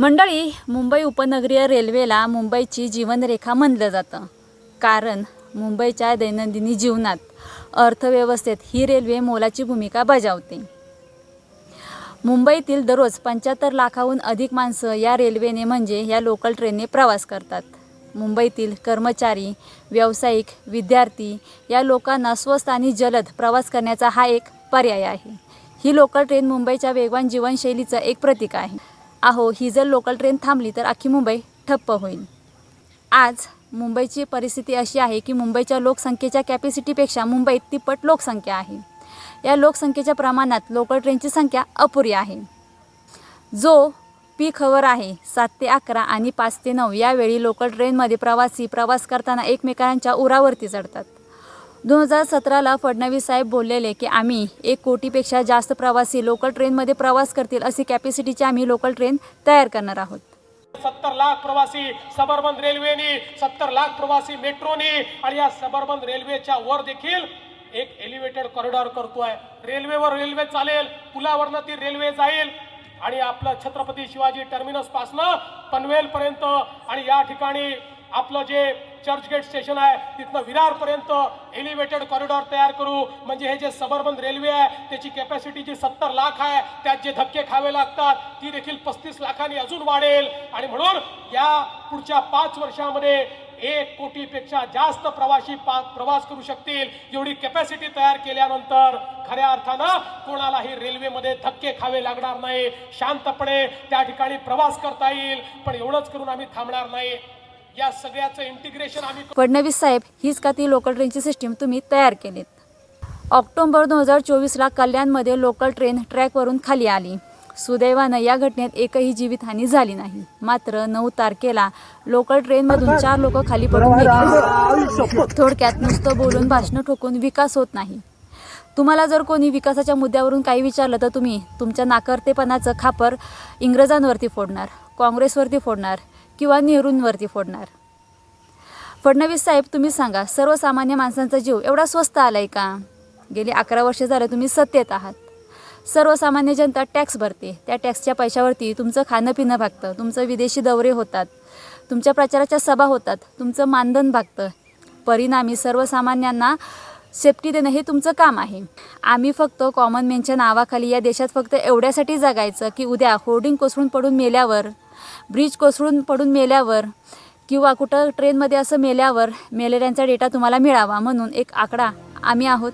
मंडळी मुंबई उपनगरीय रेल्वेला मुंबईची जीवनरेखा म्हणलं जातं. कारण मुंबईच्या दैनंदिनी जीवनात अर्थव्यवस्थेत ही रेल्वे मोलाची भूमिका बजावते. मुंबईतील दररोज पंच्याहत्तर लाखाहून अधिक माणसं या रेल्वेने म्हणजे या लोकल ट्रेनने प्रवास करतात. मुंबईतील कर्मचारी व्यावसायिक विद्यार्थी या लोकांना स्वस्त आणि जलद प्रवास करण्याचा हा एक पर्याय आहे. ही लोकल ट्रेन मुंबईच्या वेगवान जीवनशैलीचं एक प्रतीक आहे. अहो ही जर लोकल ट्रेन थांबली तर अख्खी मुंबई ठप्प होईल आज मुंबईची परिस्थिती अशी आहे की मुंबईच्या लोकसंख्येच्या कॅपॅसिटीपेक्षा मुंबईत तिप्पट लोकसंख्या आहे. या लोकसंख्येच्या प्रमाणात लोकल ट्रेनची संख्या अपुरी आहे. जो पीक हवर आहे सात ते अकरा आणि पाच ते नऊ यावेळी लोकल ट्रेनमध्ये प्रवासी प्रवास करताना एकमेकांच्या उरावरती चढतात. दोन हजार सतराला फडणवीस साहेब बोललेले की आम्ही एक कोटीपेक्षा जास्त प्रवासी लोकल ट्रेनमध्ये प्रवास करतील अशी कॅपॅसिटीची आम्ही लोकल ट्रेन तयार करणार आहोत. सत्तर लाख प्रवासी सबर्बन रेल्वेनी सत्तर लाख प्रवासी मेट्रोनी आणि या सबर्बन रेल्वेच्या वर देखील एक एलिव्हेटेड कॉरिडॉर करतोय. रेल्वेवर रेल्वे चालेल पुलावरनं ती रेल्वे जाईल आणि आपलं छत्रपती शिवाजी टर्मिनस पासनं पनवेल पर्यंत आणि या ठिकाणी आपलं जे चर्चगेट स्टेशन आहे. तिथनं विरारपर्यंत एलिव्हेटेड कॉरिडॉर तयार करू. म्हणजे हे जे सबर्बन रेल्वे आहे त्याची कॅपॅसिटी जी सत्तर लाख आहे त्यात जे धक्के खावे लागतात ती देखील पस्तीस लाखांनी अजून वाढेल. आणि म्हणून या पुढच्या पाच वर्षामध्ये एक कोटीपेक्षा जास्त प्रवासी पा प्रवास करू शकतील. एवढी कॅपॅसिटी तयार केल्यानंतर खऱ्या अर्थानं कोणालाही रेल्वेमध्ये धक्के खावे लागणार नाही. शांतपणे त्या ठिकाणी प्रवास करता येईल. पण एवढंच करून आम्ही थांबणार नाही. या सगळ्याचं इंटिग्रेशन आम्ही फडणवीस साहेब हीच का ती लोकल ट्रेनची सिस्टीम तुम्ही तयार केलीत? ऑक्टोबर दोन हजार चोवीसला कल्याणमध्ये लोकल ट्रेन ट्रॅकवरून खाली आली. सुदैवानं या घटनेत एकही जीवितहानी झाली नाही. मात्र नऊ तारखेला लोकल ट्रेनमधून चार लोक खाली पडून गेली. थोडक्यात नुसतं बोलून भाषणं ठोकून विकास होत नाही. तुम्हाला जर कोणी विकासाच्या मुद्द्यावरून काही विचारलं तर तुम्ही तुमच्या नाकर्तेपणाचं खापर इंग्रजांवरती फोडणार काँग्रेसवरती फोडणार किंवा नेहरूंवरती फोडणार? फडणवीस साहेब तुम्ही सांगा सर्वसामान्य माणसांचा जीव एवढा स्वस्त आलाय का? गेली अकरा वर्षे झालं तुम्ही सत्तेत आहात. सर्वसामान्य जनता टॅक्स भरते. त्या टॅक्सच्या पैशावरती तुमचं खाणं पिणं भागतं. तुमचं विदेशी दौरे होतात. तुमच्या प्रचाराच्या सभा होतात. तुमचं मानधन भागतं. परिणामी सर्वसामान्यांना सेफ्टी देणं हे तुमचं काम आहे. आम्ही फक्त कॉमन मॅनच्या नावाखाली या देशात फक्त एवढ्यासाठी जगायचं की उद्या होर्डिंग कोसळून पडून मेल्यावर ब्रिज कोसळून पडून मेल्यावर किंवा कुठं ट्रेनमध्ये असं मेल्यावर मेलेल्यांचा डेटा तुम्हाला मिळावा म्हणून एक आकडा आम्ही आहोत.